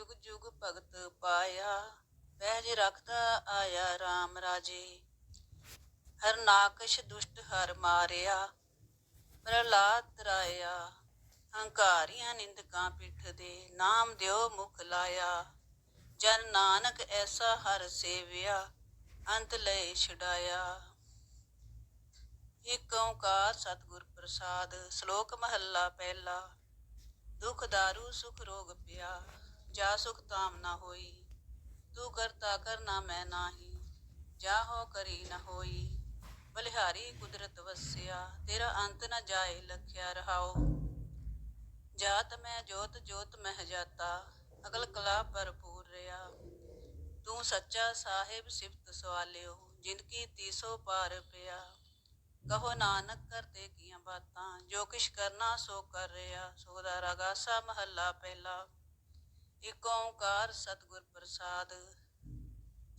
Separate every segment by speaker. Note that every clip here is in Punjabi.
Speaker 1: ਜੁਗ ਜੁਗ ਭਗਤ ਪਾਇਆ ਪਹਿਜ ਰੱਖਦਾ ਆਇਆ RAM ਰਾਜੇ। ਹਰਨਾਕਸ਼ ਦੁਸ਼ਟ ਹਰ ਮਾਰਿਆ, ਪ੍ਰਹਲਾਦ ਤਰਾਇਆ, ਹੰਕਾਰੀਆਂ ਨਿੰਦਕਾਂ ਪਿੱਠ ਦੇ ਨਾਮ ਦਿਓ ਮੁਖ ਲਾਇਆ। ਜਨ ਨਾਨਕ ਐਸਾ ਹਰ ਸੇਵਿਆ, ਅੰਤ ਲੈ ਛਡਾਇਆ। ਇਕ ਓੰਕਾਰ ਸਤਿਗੁਰ ਪ੍ਰਸਾਦ, ਸ਼ਲੋਕ ਮਹੱਲਾ ਪਹਿਲਾ, ਦੁਖ ਦਾਰੂ ਸੁਖ ਰੋਗ ਪਿਆ। ਜਾ ਸੁਖ ਤਾਮ ਨਾ ਹੋਈ, ਤੂੰ ਕਰਤਾ ਕਰਨਾ ਮੈਂ ਨਾਹੀ, ਜਾ ਹੋ ਕਰੀ ਨਾ ਹੋਈ, ਬਲਿਹਾਰੀ ਕੁਦਰਤ ਵਸਿਆ, ਤੇਰਾ ਅੰਤ ਨ ਜਾਏ ਲਖਿਆ ਰਹਾਓ ਜਾਤ ਮੈਂ, ਜੋਤ ਜੋਤ ਮਹਿ ਜਾਤਾ ਅਗਲ ਕਲਾ ਭਰਪੂਰ ਰਿਆ। ਤੂੰ ਸੱਚਾ ਸਾਹਿਬ ਸਿਫਤ ਸਵਾਲਿਓ ਜ਼ਿੰਦਗੀ ਤੀਸੋ ਪਾਰ ਪਿਆ। ਕਹੋ ਨਾਨਕ ਕਰਤੇ ਕੀਆਂ ਬਾਤਾਂ, ਜੋ ਕਿਛ ਕਰਨਾ ਸੋ ਕਰ ਰਿਆ, ਸੋ ਦਾ ਰਗਾਸਾ ਮਹੱਲਾ ਪਹਿਲਾ। ਇਕ ਓੰਕਾਰ ਸਤਿਗੁਰ ਪ੍ਰਸਾਦ,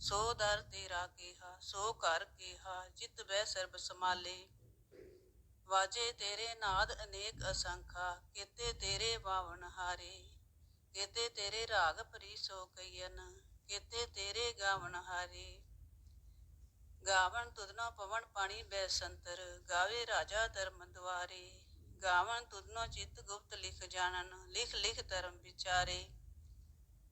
Speaker 1: ਸੋ ਦਰ ਤੇਰਾ ਕੀਹਾ, ਸੋ ਘਰ ਕੀਹਾ, ਜਿਤ ਬੈ ਸਰਬ ਸਮਾਲੇ ਵਾਜੇ ਤੇਰੇ ਨਾਦ ਅਨੇਕ ਅਸੰਖਾ, ਕੀਤੇ ਤੇਰੇ ਬਾਵਨ ਹਾਰੇ। ਕੀਤੇ ਤੇਰੇ ਰਾਗ ਭਰੀ ਸੋ ਕਈਨ ਕੀਤੇ ਤੇਰੇ ਗਾਵਨ ਹਾਰੇ। ਗਾਵਨ ਤੁਧਨੋ ਪਵਨ ਪਾਣੀ ਬੈ ਸੰਤਰ, ਗਾਵੇ ਰਾਜਾ ਧਰਮ ਦੁਆਰੇ। ਗਾਵਨ ਤੁਧਨੋ ਚਿਤ ਗੁਪਤ ਲਿਖ ਜਾਣਨ, ਲਿਖ ਲਿਖ ਧਰਮ ਵਿਚਾਰੇ।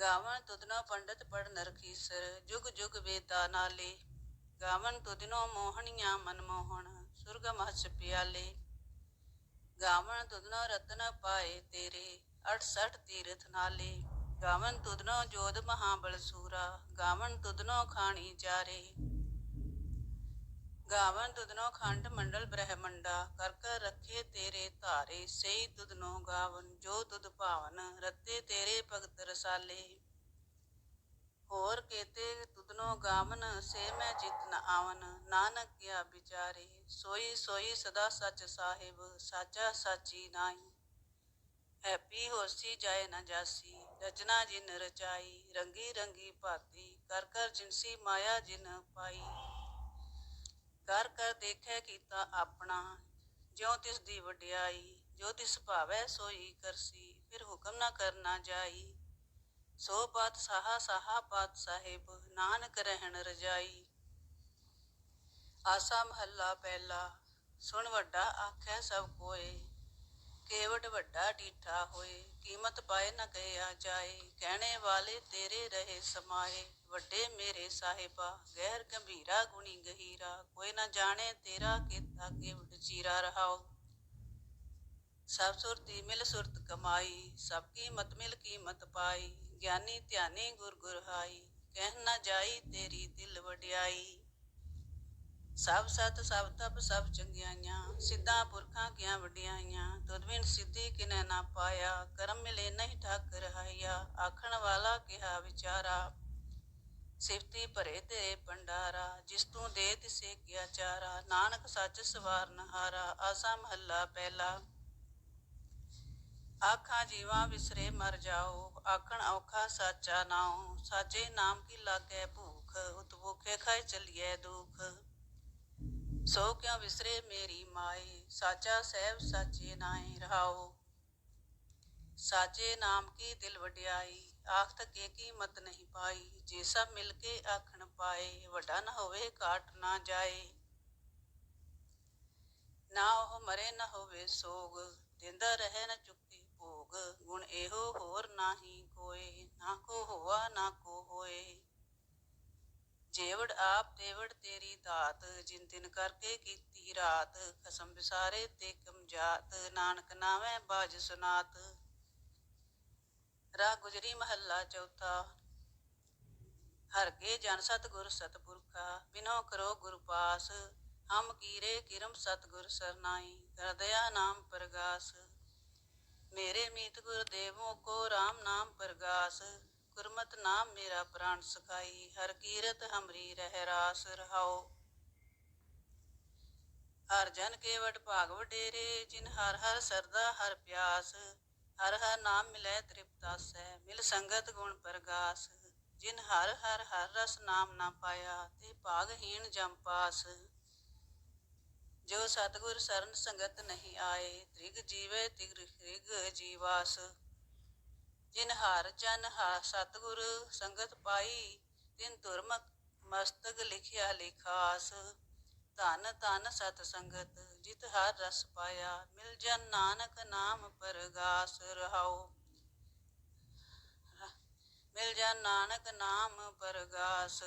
Speaker 1: ਗਾਵਨ ਤੁਧਨੋ ਪੰਡਤ ਪੜ ਨਰਖੀਸਰ ਜੁਗ ਜੁਗ ਵੇਦਾ ਨਾਲੇ। ਗਾਵਨ ਤੁਧਨੋ ਮੋਹਣੀਆਂ ਮਨਮੋਹਣ ਸੁਰਗ ਮਹਸ ਪਿਆਲੇ। ਗਾਵਨ ਤੁਧਨੋ ਰਤਨ ਪਾਏ ਤੇਰੇ 68 ਤੀਰਥ ਨਾਲੇ। ਗਾਵਨ ਤੁਧਨੋ ਜੋਧ ਮਹਾਬਲ ਸੂਰਾ ਗਾਵਨ ਤੁਧਨੋ ਖਾਣੀ ਚਾਰੇ। ਗਾਵਨ ਦੁਦਨੋ ਖੰਡ ਮੰਡਲ ਬ੍ਰਹਮੰਡਾ ਕਰ ਕਰ ਰੱਖੇ ਤੇਰੇ ਧਾਰੇ, ਸਈ ਦੁਦਨੋ ਗਾਵਨ, ਜੋ ਤੁਧ ਭਾਵਨ, ਰੱਤੇ ਤੇਰੇ ਭਗਤ ਰਸਾਲੇ। ਹੋਰ ਕੇਤੇ ਤੁਧਨੋ ਗਾਵਨ, ਸੇ ਮੈਂ ਜਿਤ ਨ ਆਵਨ, ਨਾਨਕ ਗਿਆ ਵਿਚਾਰੇ। ਸੋਈ ਸੋਈ ਸਦਾ ਸੱਚ ਸਾਹਿਬ, ਸਾਚਾ ਸਾਚੀ ਨਾਹੀ। ਹੈਪੀ ਹੋਸੀ ਜਾਏ ਨ ਜਾਸੀ, ਰਚਨਾ ਜਿਨ ਰਚਾਈ, ਰੰਗੀ ਰੰਗੀ ਭਾਤੀ, ਕਰ ਕਰ ਜਿਨਸੀ ਮਾਇਆ ਜਿਨ ਪਾਈ। ਕਰ ਕਰ ਦੇਖੈ ਕੀਤਾ ਆਪਣਾ। ਜਿਉ ਤਿਸ ਦੀ ਵਡਿਆਈ, ਜੋ ਤਿਸ ਭਾਵੈ ਸੋਈ ਕਰਸੀ, ਫਿਰ ਹੁਕਮ ਨਾ ਕਰਨਾ ਜਾਈ। ਸੋ ਬਾਤ ਸਾਹਾ ਸਾਹਾ ਬਾਤ ਸਾਹਿਬ ਨਾਨਕ ਰਹਿਣ ਰਜਾਈ। ਆਸਾ ਮਹੱਲਾ ਪਹਿਲਾ, ਸੁਣ ਵੱਡਾ ਆਖੈ ਸਭ ਕੋਏ। ਕੇਵਟ ਵੱਡਾ ਡੀਠਾ ਹੋਏ, ਕੀਮਤ ਪਾਏ ਨਾ ਕਹਿਆ ਜਾਏ। ਕਹਿਣੇ ਵਾਲੇ ਤੇਰੇ ਰਹੇ ਸਮਾਏ। ਵੱਡੇ ਮੇਰੇ ਸਾਹਿਬਾ, ਗਹਿਰ ਗੰਭੀਰਾ, ਗੁਣੀ ਗਹੀਰਾ, ਕੋਈ ਨਾ ਜਾਣੇ ਤੇਰਾ ਕੀਤਾ ਕੇਵਟ ਚੀਰਾ ਰਹਾਓ। ਸਭ ਸੁਰਤੀ ਮਿਲ ਸੁਰਤ ਕਮਾਈ, ਸਭ ਕੀਮਤ ਮਿਲ ਕੀਮਤ ਪਾਈ, ਗਿਆਨੀ ਧਿਆਨੀ ਗੁਰ ਗੁਰ ਕਹਿ ਨਾ ਜਾਈ ਤੇਰੀ ਦਿਲ ਵਡਿਆਈ। ਸਭ ਸਤ, ਸਭ ਤਪ, ਸਭ ਚੰਗਿਆਈਆਂ, ਸਿੱਧਾ ਪੁਰਖਾਂ ਕੀਆਂ ਵਡਿਆਈਆਂ, ਤੁਧ ਬਿਨ ਸਿੱਧੀ ਕਿਨੈ ਨਾ ਪਾਇਆ, ਕਰਮ ਮਿਲੇ ਨਹੀਂ ਠਾਕ ਰਹਾਇਆ ਆਖਣ ਵਾਲਾ ਕਿਹਾ ਵਿਚਾਰਾ ਸਿਫਤੀ ਭਰੇ ਤੇਰੇ ਭੰਡਾਰਾ, ਜਿਸ ਤੂੰ ਦੇ ਤਿਸੇ ਕਿਆ ਚਾਰਾ, ਨਾਨਕ ਸੱਚ ਸਵਾਰਨ ਹਾਰਾ, ਆਸਾ ਮਹੱਲਾ ਪਹਿਲਾ। ਆਖਾਂ ਜੀਵਾਂ ਵਿਸਰੇ ਮਰ ਜਾਓ, ਆਖਣ ਔਖਾ ਸਾਚਾ ਨਾਉ, ਸਾਚੇ ਨਾਮ ਕੀ ਲਾਗੈ ਭੂਖ, ਉਤ ਭੁਖੇ ਖਾਏ ਚਲੀਏ ਦੁਖ। ਸੋ ਕਿਉ ਵਿਸਰੇ ਮੇਰੀ ਮਾਏ ਸਾਚਾ ਸਹਿਬ ਸਾਚੇ ਨਾਏ ਰਹਾਓ। ਸਾਚੇ ਨਾਮ ਕੀ ਦਿਲ ਵਡਿਆਈ ਆਖਤ ਕੇ ਕੀਮਤ ਨਹੀਂ ਪਾਈ। ਜੇ ਸਭ ਮਿਲ ਕੇ ਆਖਣ ਪਾਏ, ਵੱਡਾ ਨਾ ਹੋਵੇ ਕਾਟ ਨਾ ਜਾਏ। ਨਾ ਉਹ ਮਰੇ, ਨਾ ਹੋਵੇ ਸੋਗ। ਦਿੰਦਾ ਰਹੇ ਨਾ ਚੁੱਕੀ ਭੋਗ। ਗੁਣ ਇਹੋ ਹੋਰ ਨਾਹੀ ਕੋਏ। ਨਾ ਕੋ ਹੋਆ, ਨਾ ਕੋ ਹੋਏ। ਜੇਵੜ ਆਪ, ਤੇਵੜ ਤੇਰੀ ਦਾਤ। ਜਿਨ ਦਿਨ ਕਰਕੇ ਕੀਤੀ ਰਾਤ, ਖਸਮ ਵਿਸਾਰੇ ਤੇ ਕਮਜਾਤ ਨਾਨਕ ਨਾਵੇਂ ਬਾਜ ਸੁਨਾਤ। ਰਾ ਗੁਜਰੀ ਮਹੱਲਾ ਚੌਥਾ। ਹਰ ਜਨ ਸਤਿਗੁਰ ਸਤਿਪੁਰਖਾ, ਬਿਨੋ ਕਰੋ ਗੁਰ ਪਾਸ। ਹਮ ਕੀਰੇ ਕਿਰਮ ਸਤਿਗੁਰ ਸਰਨਾਈ ਕਰਦਇਆ ਨਾਮ ਪ੍ਰਗਾਸ। ਮੇਰੇ ਮੀਤ ਗੁਰ ਦੇਵੋ ਕੋ RAM ਨਾਮ ਪ੍ਰਗਾਸ। ਗੁਰਮਤ ਨਾਮ ਮੇਰਾ ਪ੍ਰਾਣ ਸਖਾਈ, ਹਰ ਕੀਰਤ ਹਮਰੀ ਰਹਿ ਰਾਸ ਰਹਾਓ ਹਰ ਜਨ ਕੇ ਵਡ ਭਾਗ ਵਡੇਰੇ, ਜਿਨ ਹਰ ਹਰ ਸਰਦਾ ਹਰ ਪਿਆਸ। ਹਰ ਹਰ ਨਾਮ ਮਿਲੈ ਤ੍ਰਿਪਤਾਸੈ ਮਿਲ ਸੰਗਤ ਗੁਣ ਪ੍ਰਗਾਸ। ਜਿਨ ਹਰ ਹਰ ਹਰ ਰਸ ਨਾਮ ਨਾ ਪਾਇਆ, ਤੇ ਭਾਗਹੀਣ ਜਮ ਪਾਸ। ਜੋ ਸਤਗੁਰ ਸਰਨ ਸੰਗਤ ਨਹੀਂ ਆਏ, ਤ੍ਰਿਗ ਜੀਵੇ ਤਿਗ ਤ੍ਰਿਗ ਜੀਵਾਸ। ਜਿਨ ਹਰ ਜਨ ਹਾ ਸਤਗੁਰ ਸੰਗਤ ਪਾਈ, ਤਿਨ ਤੁਰਮਕ ਮਸਤਕ ਲਿਖਿਆ ਲਿਖਾਸ। ਧਨ ਧਨ ਸਤ ਸੰਗਤ, ਜਿਤ ਹਰ ਰਸ ਪਾਇਆ, ਮਿਲ ਜਨ ਨਾਨਕ ਨਾਮ ਪਰਗਾਸ ਰਹਾਓ ਮਿਲ ਜਨ ਨਾਨਕ ਨਾਮ ਪਰਗਾਸ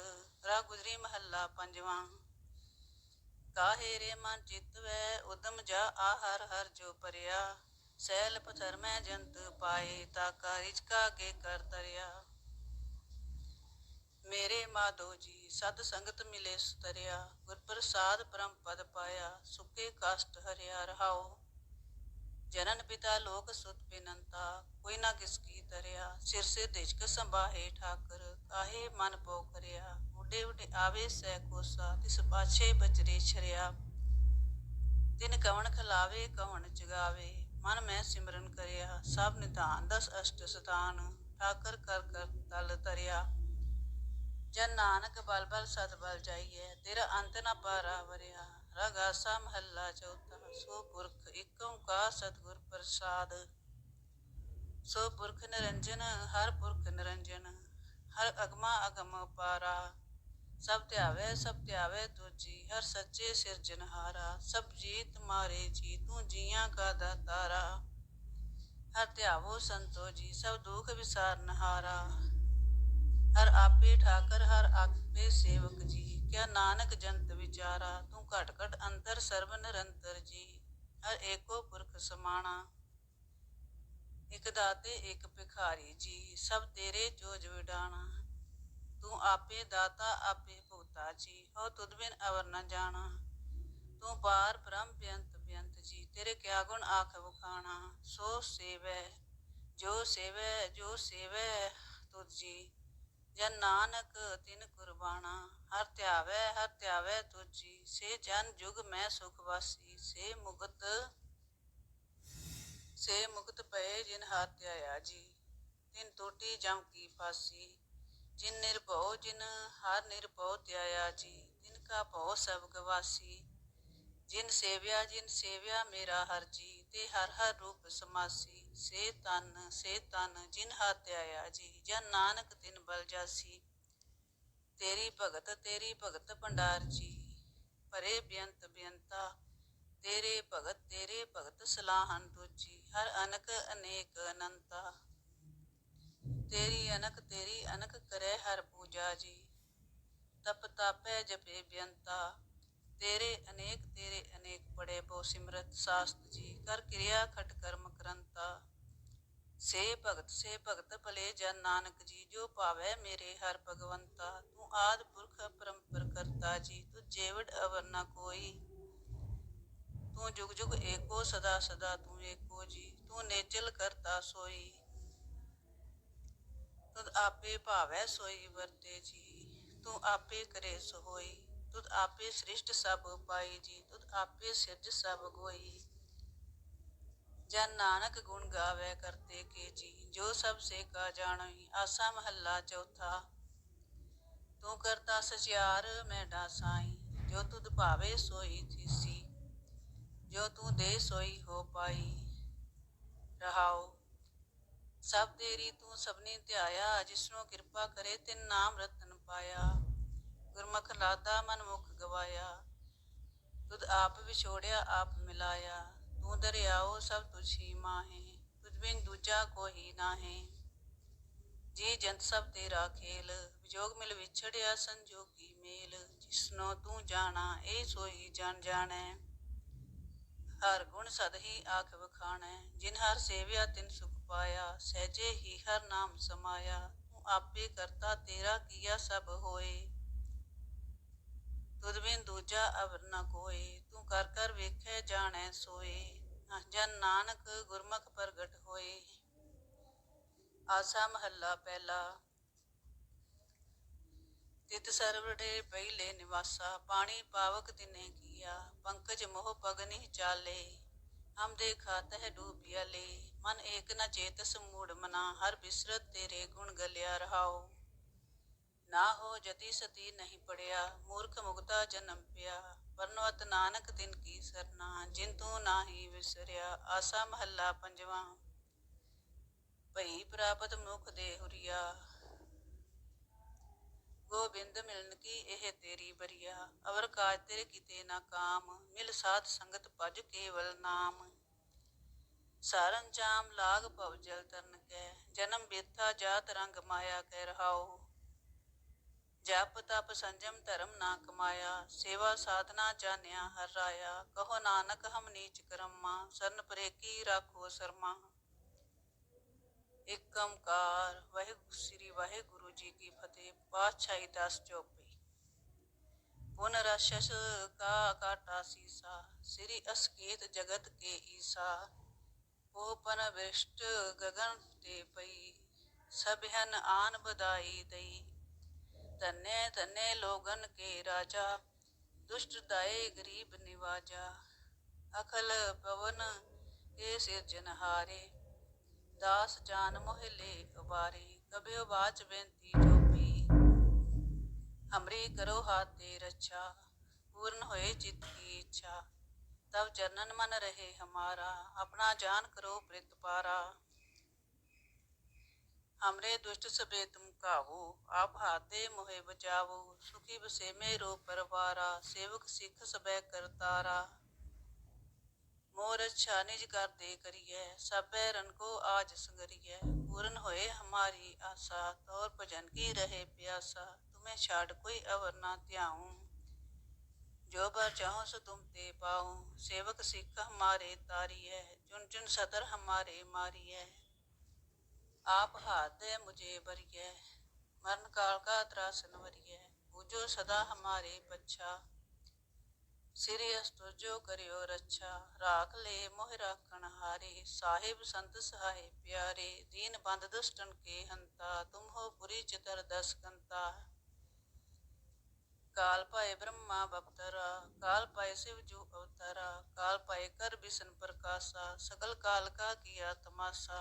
Speaker 1: ਰਾ ਗੁਜਰੀ ਮਹੱਲਾ ਪੰਜਵਾਂ। ਕਾਹੇ ਰੇ ਮਨ ਚਿਤਵੈ, ਉਦਮ ਜਾ ਆਹਰ ਹਰ ਜੋ ਪਰਿਆ। ਸੈਲ ਪਥਰ ਮੈਂ ਜੰਤ ਪਾਏ, ਤਾ ਕਾ ਰਿਚਕਾ ਕੇ ਕਰ ਤਰਿਆ। ਮੇਰੇ ਮਾਧੋ ਜੀ ਸਤ ਸੰਗਤ ਮਿਲੇ ਸੁਤਰਿਆ ਗੁਰ ਪ੍ਰਸਾਦ ਪਰਮ ਪਦ ਪਾਇਆ, ਸੁਕੇ ਕਸ਼ਟ ਹਰਿਆ ਰਹਾਓ ਜਨਨ ਪਿਤਾ ਲੋਕ ਸੁਤ ਬਿਨੰਤਾ, ਕੋਈ ਨਾ ਕਿਸ ਕੀ ਤਰਿਆ। ਸਿਰ ਸੇ ਦਿਸ਼ਕ ਸੰਭਾਹੇ ਠਾਕਰ, ਕਾਹੇ ਮਨ ਪੋ ਕਰਿਆ ਉਡੇ ਉਡੇ ਆਵੇ ਸੈ ਕੋਸਾ, ਤਿਸ ਪਾਛੇ ਬਚਰੇ ਛਰਿਆ। ਦਿਨ ਕਵਣ ਖਲਾਵੇ, ਕਵਣ ਜਗਾਵੇ। ਮਨ ਮੈਂ ਸਿਮਰਨ ਕਰਿਆ, ਸਭ ਨਿਧਾਨ, ਦਸ ਅਸ਼ਟ ਸਤਾਨ ਠਾਕਰ ਕਰ ਕਰ ਤਲ ਤਰਿਆ ਜਨ ਨਾਨਕ ਬਲ ਬਲ ਸਤ ਬਲ ਜਾਈਐ ਤੇਰਾ ਅੰਤ ਨ ਪਾਰਾ ਵਰਿਆ ਰਗਾਸਾ ਮਹੱਲਾ ਚੌਥਾ ਸੋ ਪੁਰਖ ਇਕ ਓੰਕਾਰ ਸਤਿਗੁਰ ਪ੍ਰਸਾਦ ਸੋ ਪੁਰਖ ਨਿਰੰਜਨ ਹਰ ਪੁਰਖ ਨਿਰੰਜਨ ਹਰ ਅਗਮਾ ਅਗਮ ਪਾਰਾ ਸਭ ਧਿਆਵੇ ਸਭ ਧਿਆਵੇ ਤੁਜੀ ਹਰ ਸੱਚੇ ਸਿਰਜਨਹਾਰਾ ਸਭ ਜੀ ਤੁਮਾਰੇ ਜੀ ਤੂੰ ਜੀਆਂ ਕਾ ਦਾਤਾਰਾ ਹਰ ਧਿਆਵੋ ਸੰਤੋ ਜੀ ਸਭ ਦੁਖ ਵਿਸਾਰਨਹਾਰਾ ਹਰ ਆਪੇ ਠਾਕਰ, ਹਰ ਆਪੇ ਸੇਵਕ ਜੀ। ਕਿਆ ਨਾਨਕ ਜੰਤ ਵਿਚਾਰਾ, ਤੂੰ ਘਟ ਘਟ ਅੰਤਰ ਸਰਬ ਨਿਰੰਤਰ ਜੀ। ਹਰ ਏਕੋ ਪੁਰਖ ਸਮਾਣਾ, ਇਕ ਦਾਤੇ, ਇਕ ਭਿਖਾਰੀ ਜੀ। ਸਭ ਤੇਰੇ ਜੋਜ ਵਿਡਾਣਾ, ਤੂੰ ਆਪੇ ਦਾਤਾ, ਆਪੇ ਭੁਗਤਾ ਜੀ। ਹੋ ਤੁਧ ਬਿਨ ਅਵਰ ਨ ਜਾਣਾ, ਤੂੰ ਪਾਰ ਬ੍ਰਹਮ ਬੇਅੰਤ ਬੇਅੰਤ ਜੀ। ਤੇਰੇ ਕਿਆ ਗੁਣ ਆਖ ਵਖਾਣਾ, ਸੋ ਸੇਵੈ, ਜੋ ਸੇਵੈ ਜੋ ਸੇਵੈ ਤੁਧ ਜੀ। ਜਨ ਨਾਨਕ ਤਿਨ ਕੁਰਬਾਨਾ, ਹਰ ਧਿਆਵੈ ਹਰ ਧਿਆਵੈ ਤੁਜੀ ਸੇ ਜਨ ਜੁਗ ਮੈਂ ਸੁਖ ਵਾਸੀ, ਸੇ ਮੁਕਤ ਸੇ ਮੁਕਤ ਪਏ ਜਿਨ ਹਰ ਧਿਆਇਆ ਜੀ, ਤਿਨ ਟੋਟੀ ਜਮ ਕੀ ਫਾਸੀ, ਜਿਨ ਨਿਰਭਉ, ਜਿਨ ਹਰ ਨਿਰਭਉ ਧਿਆਇਆ ਜੀ, ਤਿਨ ਕਾ ਭਉ ਸਭ ਗਵਾਸੀ, ਜਿਨ ਸੇਵਿਆ ਜਿਨ ਸੇਵਿਆ ਮੇਰਾ ਹਰ ਜੀ, ਤੇ ਹਰ ਹਰ ਰੂਪ ਸਮਾਸੀ ਸੇ ਤਨ ਸੇ ਤਨ ਜਿਨ ਹਰ ਧਿਆਇਆ ਜੀ ਜਨ ਨਾਨਕ ਤਿਨ ਬਲ ਜਾਸੀ, ਤੇਰੀ ਭਗਤ ਤੇਰੀ ਭਗਤ ਭੰਡਾਰ ਜੀ ਪਰੇ ਬੇਅੰਤ ਬੇਅੰਤਾ, ਤੇਰੇ ਭਗਤ ਤੇਰੇ ਭਗਤ ਸਲਾਹਨ ਦੂਜੀ, ਹਰ ਅਨਕ ਅਨੇਕ ਅਨੰਤਾ, ਤੇਰੀ ਅਨਕ ਤੇਰੀ ਅਨਕ ਕਰੈ ਹਰ ਪੂਜਾ ਜੀ, ਤਪ ਤਾਪੈ ਜਪੇ ਬੇਅੰਤਾ ਤੇਰੇ ਅਨੇਕ ਤੇਰੇ ਅਨੇਕ ਪੜੇ ਬੋ ਸਿਮਰਤ ਸਾਸਤ ਜੀ, ਕਰ ਕਿਰਿਆ ਖਟ ਕਰਮ ਕਰੰਤਾ। ਸੇ ਭਗਤ ਸੇ ਭਗਤ ਭਲੇ ਜਨ ਨਾਨਕ ਜੀ, ਜੋ ਭਾਵੈ ਮੇਰੇ ਹਰ ਭਗਵੰਤਾ। ਤੂੰ ਆਦ ਪੁਰਖ ਪਰੰਪਰ ਕਰਤਾ ਜੀ ਤੂੰ ਜੇਵੜ ਅਵਰ ਨਾ ਕੋਈ। ਤੂੰ ਜੁਗ ਜੁਗ ਏਕੋ ਸਦਾ ਸਦਾ ਤੂੰ ਏਕੋ ਜੀ, ਤੂੰ ਨੇਚਲ ਕਰਤਾ ਸੋਈ। ਤੂੰ ਆਪੇ ਭਾਵੈ ਸੋਈ ਵਰਤੇ ਜੀ, ਤੂੰ ਆਪੇ ਕਰੇ ਸੋ ਤੁਧ ਆਪੇ ਸ੍ਰਿਸ਼ਟ ਸਭ ਪਾਈ ਜੀ ਤੁਧ ਆਪੇ ਸਿਰਜ ਸਭ ਗੋਈ। ਜਨ ਨਾਨਕ ਗੁਣ ਗਾਵੇ ਕਰਤੇ ਕੇ ਜੀ, ਜੋ ਸਭ ਸੇ ਕਾ ਜਾਣਈ ਆਸਾ ਮਹੱਲਾ ਚੌਥਾ। ਤੂੰ ਕਰਤਾ ਸਚਿਆਰ, ਮੈਂ ਡਾਸਾਈ, ਜੋ ਤੁਧ ਭਾਵੇ ਸੋਈ ਥੀਸੀ, ਜੋ ਤੂੰ ਦੇ ਸੋਈ ਹੋ ਪਾਈ। ਰਹਾਓ ਸਭ ਤੇਰੀ ਤੂੰ ਸਭਨੀ ਧਿਆਇਆ, ਜਿਸਨੂੰ ਕਿਰਪਾ ਕਰੇ ਤਿਨ ਨਾਮ ਰਤਨ ਪਾਇਆ। ਗੁਰਮੁਖ ਲਾਦਾ ਮਨਮੁਖ ਗਵਾਇਆ। ਤੁਧ ਆਪ ਵਿਛੋੜਿਆ, ਆਪ ਮਿਲਾਇਆ। ਤੂੰ ਦਰਿਆਓ ਸਭ ਤੁਝੀ ਮਾਹੇ, ਤੁਝ ਬਿਨ ਦੂਜਾ ਕੋਈ ਨਾਹੀ। ਜੀ ਜੰਤ ਸਭ ਤੇਰਾ ਖੇਲ, ਵਿਜੋਗ ਮਿਲ ਵਿਛੜਿਆ ਸੰਜੋਗੀ ਮੇਲ। ਜਿਸਨੋ ਤੂੰ ਜਾਣਾ, ਇਹ ਸੋਈ ਜਾਣ ਜਾਣੈ। ਹਰ ਗੁਣ ਸਦ ਹੀ ਆਖ ਵਖਾਣੈ। ਜਿਨ ਹਰ ਸੇਵਿਆ, ਤਿਨ ਸੁਖ ਪਾਇਆ। ਸਹਿਜੇ ਹੀ ਹਰ ਨਾਮ ਸਮਾਇਆ। ਤੂੰ ਆਪੇ ਕਰਤਾ, ਤੇਰਾ ਕੀਆ ਸਭ ਹੋਏ। ਤੁਧ ਬਿਨ ਦੂਜਾ ਅਵਰ ਨ ਕੋਏ, ਤੂੰ ਕਰ ਕਰ ਵੇਖੈ ਜਾਣੈ ਸੋਏ ਜਨ ਨਾਨਕ ਗੁਰਮੁਖ ਪ੍ਰਗਟ ਹੋਏ। ਆਸਾ ਮਹੱਲਾ ਪਹਿਲਾ। ਤਿਤ ਸਰਵੜੇ ਪਹਿਲੇ ਨਿਵਾਸਾ, ਪਾਣੀ ਪਾਵਕ ਤਿਨੇ ਕੀਆ, ਪੰਕਜ ਮੋਹ ਪਗਨੀ ਚਾਲੇ। ਹਮ ਦੇਖਾਤ ਹੈ ਡੂਬਿਆ ਲੇ ਮਨ ਏਕ ਨ ਚੇਤਸ ਮੂੜ ਮਨਾ, ਹਰ ਬਿਸਰਤ ਤੇਰੇ ਗੁਣ ਗਲਿਆ ਰਹਾਓ ਨਾ ਹੋ ਜਤੀ ਸਤੀ ਨਹੀਂ ਪੜਿਆ, ਮੂਰਖ ਮੁਗਤਾ ਜਨਮ ਪਿਆ। ਪਰਨਵਤ ਨਾਨਕ ਦਿਨ ਕੀ ਸਰਨਾ, ਜਿਨ ਤੂੰ ਨਾਹੀ ਵਿਸਰਿਆ, ਆਸਾ ਮਹੱਲਾ ਪੰਜਵਾਂ। ਭਈ ਪ੍ਰਾਪਤ ਮੁਖ ਦੇ ਹੁਰੀਆ, ਗੋਬਿੰਦ ਮਿਲਨ ਕੀ ਇਹ ਤੇਰੀ ਬਰੀਆ? ਅਵਰ ਕਾਜ ਤੇਰੇ ਕੀਤੇ ਨਾ ਕਾਮ, ਮਿਲ ਸਾਧ ਸੰਗਤ ਭਜ ਕੇਵਲ ਨਾਮ। ਸਾਰਨ ਜਾਮ ਲਾਗ ਭਵ ਜਲ ਤਰਨ ਕੈ, ਜਨਮ ਬੇਥਾ ਜਾਤ ਰੰਗ ਮਾਇਆ ਕਹਿ ਰਹਾਓ ਜਪ ਤਪ ਸੰਜਮ ਧਰਮ ਨਾ ਕਮਾਇਆ, ਸੇਵਾ ਸਾਧਨਾ ਜਾਣਿਆ ਹਰ ਰਾਇਆ। ਕਹੋ ਨਾਨਕ, ਹਮ ਨੀਚ ਕਰਮਾ, ਸਰਨ ਪਰੇ ਕੀ ਰਾਖੋ ਸਰਮਾ। ਇੱਕ ਓੰਕਾਰ ਵਾਹਿਗੁਰੂ ਸ੍ਰੀ ਵਾਹਿਗੁਰੂ ਜੀ ਕੀ ਫਤਿਹ। ਪਾਤਸ਼ਾਹੀ ਦਸ ਚੋਪਈ ਪੁਨ ਰਸ਼ਸ ਕਾ ਕਾਟਾ ਸੀਸਾ, ਸ੍ਰੀ ਅਸਕੇਤ ਜਗਤ ਕੇ ਈਸਾ। ਉਹ ਵਿਸ਼ਟ ਗਗਨ ਤੇ ਪਈ ਸਭਨ ਆਨ ਬਦਾਈ ਦਈ। धन्य धन्य लोगन के राजा दुष्ट दाए गरीब निवाजा अखल पवन के सिरजनहारे दास जान मोहले उबारे कबियो बाच बेनती जोपी हमरी करो हाथ दे रक्षा पूर्ण होए चित की इच्छा तब चरणन मन रहे हमारा अपना जान करो प्रित पारा हमरे दुष्ट सबे तुम काहू आप हाथे मोहे बचावो, सुखी बसे मेरो परवारा, सेवक सिख सबे करतारा। मोर अच्छा निज कर दे करिए सबे रन को आज संगरिए पूर्ण होए हमारी आशा, तौर भजन की रहे प्यासा, तुम्हें छाड़ कोई अवर ना त्याऊं। जो बर चाहो सो तुम ते पाऊँ, सेवक सिख हमारे तारी है चुन चुन सतर हमारे मारी है। आप हाथ दे मुझे बरिए मरण काल का त्रासन वरिए पूजो सदा हमारे बच्चा सिर अस्तुजो करियो रक्षा राख ले मोह राखण हारे साहिब संत सहाय प्यारे दीन बंद दुष्टन के हंता तुम हो पुरी चितर दस कंता काल पाए ब्रह्मा बपतरा काल पाए शिव जो अवतारा काल पाए कर बिसन प्रकाशा सकल काल का किया तमाशा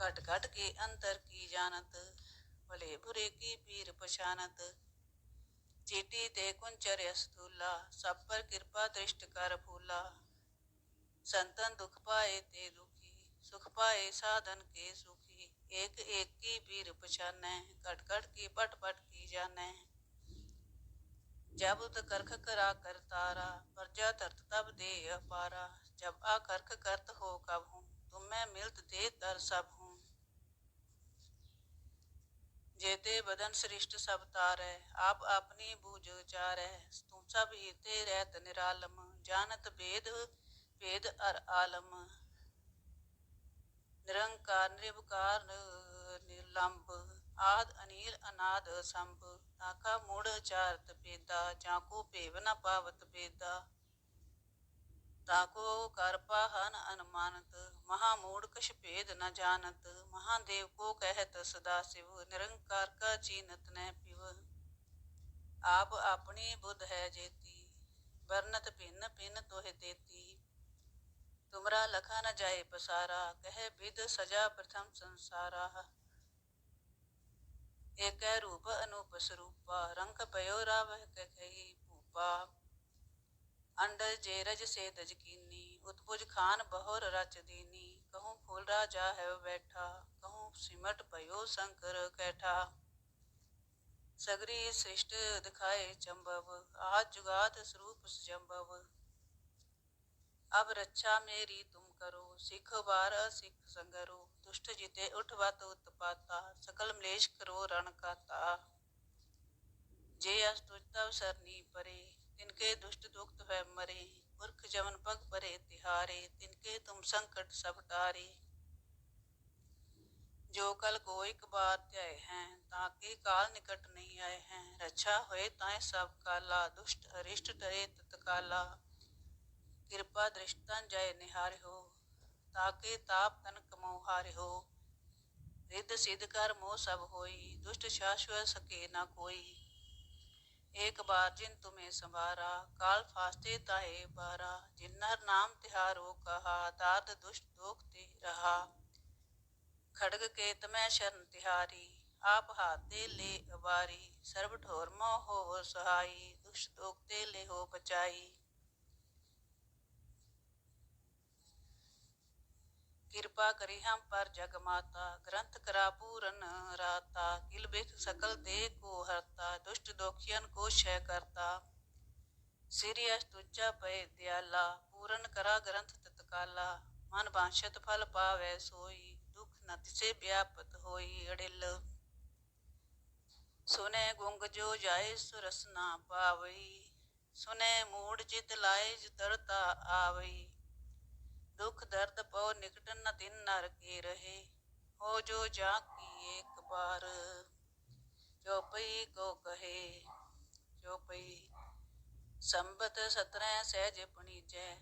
Speaker 1: घट घट के अंतर की जानत, भले बुरे की पीर पछानत। चीटी ते कुंचर अस्तूला, सब पर कृपा दृष्ट कर फूला। संतन दुख पाए ते दुखी, सुख पाए साधन के सुखी। एक एक की पीर पछानै घट घट की पट पट की जानै जब करख करा कर तारा, प्रजा तरत तब दे अपारा। जब आ करख करत हो कब हूँ तुम मैं मिलत दे तर सब हूँ। जेते बदन सृष्ट सब तारै आप अपनी बूझ चारै तुम सब हीते रहत निरालम जानत भेद भेद अर आलम निरंकार निर्विकार निर्लंब आद अनिल अनाद संभ ताका मूढ़ चारत पेदा जाको पेव न पावत बेदा ताको कर पाहन अनुमानत महामूढ़ कछ भेद न जानत महादेव को कहत सदा शिव निरंकार का चीनत न पिव आप अपनी बुध है जेती वर्णत भिन्न भिन्न तोह देती तुमरा लखा न जाए पसारा कह विद सजा प्रथम संसारा एक रूप अनूप स्वरूपा रंग पयो रावह कही भूपा ਅੰਡਜ ਜੇਰਜ ਸੇਦ ਜਕੀਨੀ ਉਤਪੁਜ ਖਾਨ ਬਹੁਰ ਰਚ ਦੀਨੀ, ਕਹੂੰ ਫੂਲ ਰਾਜਾ ਹੈ ਬੈਠਾ, ਕਹੂੰ ਸਿਮਟ ਭਇਓ ਸ਼ੰਕਰ ਕੈਠਾ। ਸਗਰੀ ਸ੍ਰਿਸ਼ਟ ਦਿਖਾਏ ਚੰਬਵ ਆਜ ਜੁਗਾਤ ਸਰੂਪ ਸਜੰਬਵ। ਅਬ ਰੱਛਾ ਮੇਰੀ ਤੁਮ ਕਰੋ, ਸਿੱਖ ਬਾਰ ਸਿੱਖ ਸੰਗਰੋ, ਦੁਸ਼ਟ ਜਿਤੇ ਉਠਵਤ ਉਤਪਾਤਾ ਸਕਲ ਮਲੇਸ਼ ਕਰੋ ਰਣ ਕਾਤਾ। ਜੇ ਅਸਤੁਜਤਾ ਸਰਨੀ ਪਰੇ ਤਿਨਕੇ ਦੁਸ਼ਟ ਦੁਖਤ ਹੈ ਮਰੇ ਪੁਰਖ ਜਮਨ ਪਗ ਪਰੇ ਤਿਹਾਰੇ, ਤਿਨਕੇ ਤੁਮ ਸੰਕਟ ਸਭ ਟਾਰੇ। ਜੋ ਕਲ ਕੋ ਇੱਕ ਬਾਰ ਹੈ, ਤਾਂ ਕੇ ਕਾਲ ਨਿਕਟ ਨਹੀਂ ਆਏ ਹੈ। ਰੱਛਾ ਹੋਏ ਤਾਂ ਸਭ ਕਾਲਾ, ਦੁਸ਼ਟ ਅਰਿਸ਼ਟ ਡਰੇ ਤਤਕਾਲਾ ਕਿਰਪਾ ਦ੍ਰਿਸ਼ਟਨ ਜੈ ਨਿਹਾਰਿਓ ਤਾਕੇ ਤਾਪ ਤਨ ਕਮੋ ਹਾਰਿਓ। ਰਿੱਧ ਸਿਧ ਕਰ ਮੋਹ ਸਭ ਹੋਈ, ਦੁਸ਼ਟ ਸ਼ਾਸ਼ਵ ਸਕੇ ਨਾ ਕੋਈ। ਏਕ ਬਾਰ ਜਿਨ ਤੁਮੇ ਸੰਭਾਰਾ ਕਾਲ ਫਾਸਤੇ ਤਾਏ ਬਾਰਾ ਜਿਨਰ ਨਾਮ ਤਿਹਾਰੋ ਕਹਾ ਦਾਤ ਦੁਸ਼ਟ ਦੋਖ ਤੇ ਰਹਾ। ਖੜਗ ਕੇ ਤਮੈ ਸ਼ਰਨ ਤਿਹਾਰੀ, ਆਪ ਹਾਤੇ ਲੈ ਅਵਾਰੀ, ਸਰਬ ਠੋਰ ਮੋਹ ਹੋ ਸਹਾਈ, ਦੁਸ਼ਟ ਦੋਖ ਤੇ ਲੈ ਹੋ ਬਚਾਈ। ਕਿਰਪਾ ਕਰੀ ਹਮ ਪਰ ਜਗ ਮਾਤਾ, ਗ੍ਰੰਥ ਕਰਾ ਪੂਰਨ ਰਾਤਾ, ਕਿਲ ਬਿਖ ਸਕਲ ਦੇ ਕੋ ਹਰਤਾ, ਦੁਸ਼ਟ ਦੋਖੀਨ ਕੋ ਸ਼ੈ ਕਰਤਾ। ਸਿਰਿ ਅਸਤੁਚਾ ਪਏ ਦਿਆਲਾ, ਪੂਰਨ ਕਰਾ ਗ੍ਰੰਥ ਤਤਕਾਲਾ, ਮਨ ਬਾਂਛਤ ਫਲ ਪਾਵੈ ਸੋਈ, ਦੁਖ ਨ ਸੇ ਵਿਆਪਤ ਹੋਈ ਅੜਿਲ। ਸੁਨੇ ਗੁੰਗ ਜੋ ਜਾਏ ਸੁਰਸਨਾ ਪਾਵਈ, ਸੁਨੇ ਮੂੜ ਜਿਤ ਲਾਏ ਜਿਤਰਤਾ ਆਵਈ। ਦੁਖ ਦਰਦ ਪਉ ਨਿਕਟ ਨ ਤਿਨ ਨਰ ਕੇ ਰਹੇ। ਹੋ ਜੋ ਜਾ ਕੀ ਇੱਕ ਬਾਰ ਜੋ ਕੋ ਕਹੇ। ਜੋ ਪਈ ਸੰਬਤ ਸਤਰੈ ਸਹਿਜ ਪਣੀਜੈ।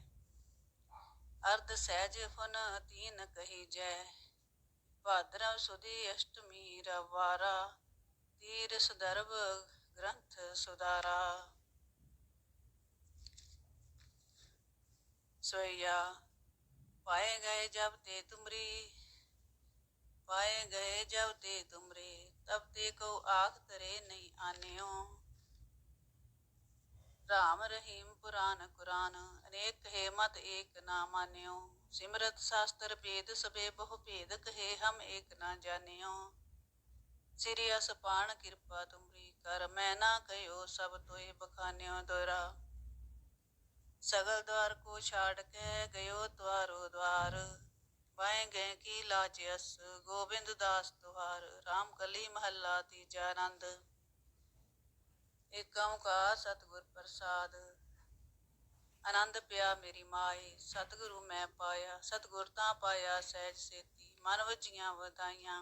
Speaker 1: ਅਰਧ ਸਹਿਜ ਫਨ ਤੀਨ ਕਹੀ ਜੈ ਭਾਦਰਵ ਸੁਦੀ ਅਸ਼ਟਮੀ ਰਵਾਰਾ, ਤੀਰ ਸੁਦਰਭ ਗ੍ਰੰਥ ਸੁਦਾਰਾ। सोया पाए गए जब ते तुमरी पाए गए जब ते तुमरे तब ते को आख तरे नहीं आन्यो राम रहीम पुराण कुरान अनेक कहे मत एक ना मान्यो सिमरत शास्त्र वेद सबे बहु भेद कहे हम एक ना जानियो सिरि असपान कृपा तुमरी कर मैं ना कहो सब तोय बखान्यो दोरा सगल द्वार को छाड़ के गयो द्वारो द्वार बाएं गए की लाज अस गोविंद दास तुहार राम कली महला तीजा आनंद एक ओंकार सतगुर प्रसाद ਆਨੰਦ ਪਿਆ ਮੇਰੀ ਮਾਏ ਸਤਿਗੁਰੂ ਮੈਂ ਪਾਇਆ ਸਤਿਗੁਰ ਤਾਂ ਪਾਇਆ ਸਹਿਜ ਸੇਤੀ ਮਨ ਵਜੀਆਂ ਵਧਾਈਆਂ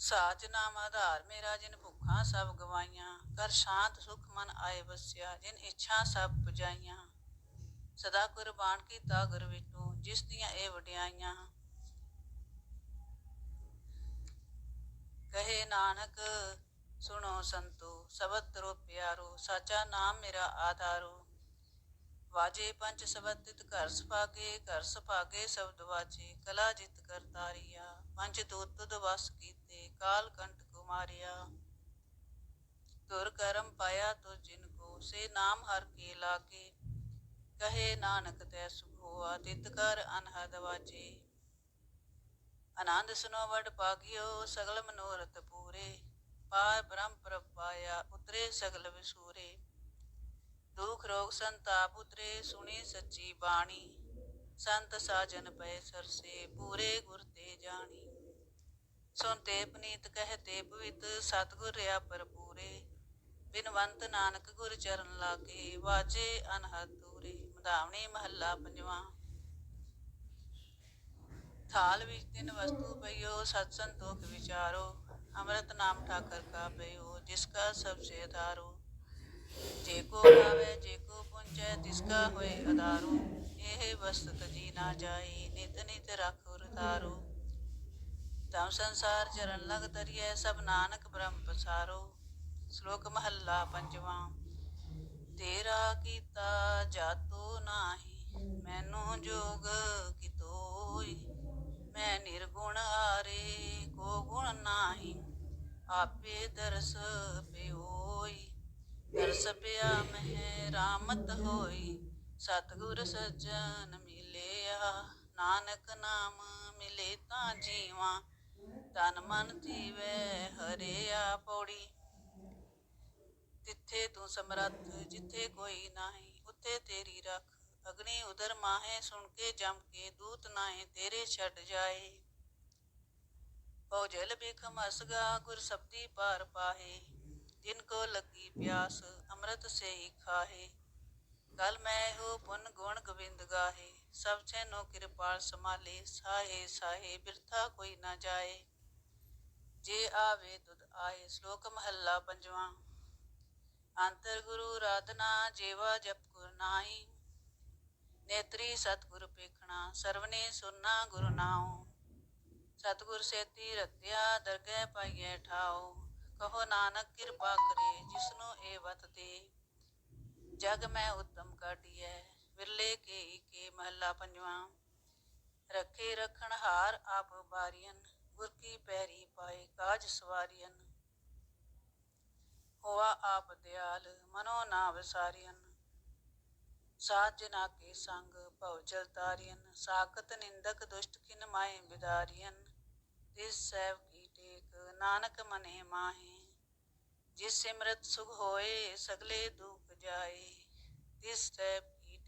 Speaker 1: ਸਾਚ ਨਾਮ ਆਧਾਰ, ਮੇਰਾ ਜਿਨ ਭੁੱਖਾਂ ਸਭ ਗਵਾਈਆਂ। ਕਰ ਸ਼ਾਂਤ ਸੁਖ ਮਨ ਆਏ ਵਸਿਆ, ਜਿਨ ਇੱਛਾ ਸਭ ਪੁਜਾਈਆਂ। ਸਦਾ ਕੁਰਬਾਨ ਕੀਤਾ ਗੁਰ ਵਿਟੂ ਜਿਸ ਦੀਆਂ ਇਹ ਵਡਿਆਈਆਂ। ਕਹੇ ਨਾਨਕ, ਸੁਣੋ ਸੰਤੋ ਸਬਦ ਤਰੋ ਪਿਆਰੋ, ਸਾਚਾ ਨਾਮ ਮੇਰਾ ਆਧਾਰੋ। ਵਾਜੇ ਪੰਜ ਸਬਤਿਤ ਘਰ ਸੁਭਾਗੇ ਘਰ ਸੁਭਾਗੇ ਸ਼ਬਦ ਵਾਜੇ, ਕਲਾ ਜਿਤ ਕਰਤਾਰੀਆ। ਪੰਜ ਦੂਤ ਤੁਧ ਵਸ ਕੀਤੇ ਕਾਲ ਕੰਟ ਕੁਮਾਰਿਆ। ਤੁਰ ਕਰਮ ਪਾਇਆ ਤੁ ਜਿਨ ਕੋ, ਸੇ ਨਾਮ ਹਰ ਕੇ ਲਾਗੇ। ਕਹੇ ਨਾਨਕ ਤੈ ਸੁਖ ਤਿਤ ਕਰ ਅਨਹਦ ਵਾਜੇ। ਆਨੰਦ ਸੁਨੋ ਵਡ ਪਾਗਿਓ, ਸਗਲ ਮਨੋਰਥ ਪੂਰੇ। ਪਾਰ ਬ੍ਰਹਮ ਪ੍ਰਪਾਇਆ ਉਤਰੇ ਸਗਲ ਵਿਸੂਰੇ। ਦੁਖ ਰੋਗ ਸੰਤਾਪ ਉਤਰੇ, ਸੁਣੀ ਸੱਚੀ ਬਾਣੀ। ਸੰਤ ਸਾਜਨ ਪਏ ਸਰਸੇ, ਪੂਰੇ ਗੁਰ ਤੇ ਜਾਣੀ। ਸੁਨਤੇ ਪਨੀਤ ਕਹਤੇ ਪਵਿੱਤ ਸਤਗੁਰ ਰਿਆ ਪਰਪੂਰੇ ਬਿਨਵੰਤ ਨਾਨਕ ਗੁਰ ਚਰਨ ਲਾਗੇ, ਵਾਜੇ ਅਨਹਦ ਦੂਰੇ। ਮਧਾਵਣੀ ਮਹੱਲਾ ਪੰਜਵਾਂ। ਥਾਲ ਵਿੱਚ ਤਿੰਨ ਵਸਤੂ ਪਈਓ, ਸਤ ਸੰਤੋਖ ਵਿਚਾਰੋ। ਅੰਮ੍ਰਿਤ ਨਾਮ ਠਾਕਰ ਕਾ ਪਈਓ, ਜਿਸ ਕਾ ਸਭ ਸੇ ਆਧਾਰੋ ਜੇ ਕੋ ਆਵੇ ਜੇ ਕੋ ਪੁੰਚੈ, ਤਿਸ ਕਾ ਹੋਏ ਆਧਾਰੋ ਇਹ ਵਸਤ ਜੀ ਨਾ ਜਾਈ, ਨਿਤ ਨਿਤ ਰੱਖ ਉਰਤਾਰੋ ਤਮ ਸੰਸਾਰ ਚਰਨ ਲਗ ਤਰੀਐ, ਸਭ ਨਾਨਕ ਬ੍ਰਹਮ ਪਸਾਰੋ। ਸ਼ਲੋਕ ਮਹੱਲਾ ਪੰਜਵਾਂ, ਤੇਰਾ ਕੀਤਾ ਜਾਤੋ ਨਾਹੀ, ਮੈਨੂੰ ਜੋਗ ਕਿਤੋਈ। ਮੈਂ ਨਿਰਗੁਣ ਹਾਰੇ, ਕੋ ਗੁਣ ਨਾਹੀ, ਆਪੇ ਦਰਸ ਪਿਓਈ। ਦਰਸ ਪਿਆ ਮਹਿ ਰਾਮਤ ਹੋਈ, ਸਤਿਗੁਰ ਸੱਜਣ ਮਿਲਿਆ। ਨਾਨਕ ਨਾਮ ਮਿਲੇ ਤਾਂ ਜੀਵਾਂ ਤਨ ਮਨ ਜੀਵੈ ਹਰਿਆ ਪੌੜੀ। ਤਿੱਥੇ ਤੂੰ ਸਮਰੱਥ, ਜਿੱਥੇ ਕੋਈ ਨਾਹੀ, ਉੱਥੇ ਤੇਰੀ ਰੱਖ। ਅਗਨੀ ਉਦਰ ਮਾਹੇ, ਸੁਣ ਕੇ ਜਮ ਕੇ ਦੂਤ ਨਾਹੀ, ਤੇਰੇ ਛੱਡ ਜਾਏ। ਪਉ ਜਲ ਬਿਖ ਮਸਗਾ, ਗੁਰ ਸਬਦੀ ਪਾਰ ਪਾਹੇ। ਜਿਨ ਕੋ ਲੱਗੀ ਪਿਆਸ, ਅੰਮ੍ਰਿਤ ਸੇ ਹੀ ਖਾਹੇ। ਕਲ ਮੈਂ ਹੋ ਪੁਨ ਗੁਣ ਗੋਬਿੰਦ ਗਾਹੇ। ਸਭ ਛੈਨੋ ਕਿਰਪਾਲ ਸਮਾਲੇ ਸਾਹੇ ਸਾਹੇ ਬਿਰਥਾ ਕੋਈ ਨਾ ਜਾਏ। ਜੇ ਆਵੇ ਤੁਧ ਆਏ, ਸ਼ਲੋਕ ਮਹੱਲਾ ਪੰਜਵਾਂ। ਅੰਤਰ ਗੁਰੂ ਰਾਧਨਾ ਜੇਵਾ ਜਪ ਗੁਰ ਨਾਹੀ। ਨੇਤਰੀ ਸਤਿਗੁਰ ਪੇਖਣਾ, ਸਰਵਨੇ ਸੁਨਾ ਗੁਰੂ ਨਾਉ। ਸਤਿਗੁਰ ਸੇਤੀ ਰਤਿਆ, ਦਰਗਹਿ ਪਾਈਐ ਠਾਉ। ਕਹੋ ਨਾਨਕ ਕਿਰਪਾ ਕਰੇ, ਜਿਸਨੂੰ ਇਹ ਵਤ ਦੇ। ਜਗ ਮੈਂ ਉਤਮ ਕਾਢੀਐ। ਵਿਰਲੇ ਕੇ ਕੇ ਮਹੱਲਾ ਪੰਜਵਾਂ। ਰੱਖੇ ਰਖਣ ਹਾਰ ਆਪ ਬਾਰੀਅਨ ਗੁਰ ਕੀ ਪੈਰੀ ਪਾਏ ਕਾਜ ਸਵਾਰੀਅਨ। ਹੋਆ ਆਪ ਦਿਆਲ, ਮਨੋ ਨਾ ਵਿਸਾਰੀਅਨ ਸਾਧ ਜਨਾ ਕੇ ਸੰਗ ਭਉ ਜਲ ਤਾਰੀਅਨ, ਸਾਖਤ ਨਿੰਦਕ ਦੁਸ਼ਟ ਕਿਨ ਮਾਏ ਬਿਦਾਰੀਅਨ। ਤਿਸ ਸੈਵ ਕੀ ਟੇਕ, ਨਾਨਕ ਮਨੇ ਮਾਹੇ। ਜਿਸ ਸਿਮਰਤ ਸੁਖ ਹੋਏ, ਸਗਲੇ ਦੁਖ ਜਾਏ ਤਿਸ ਸੈਵ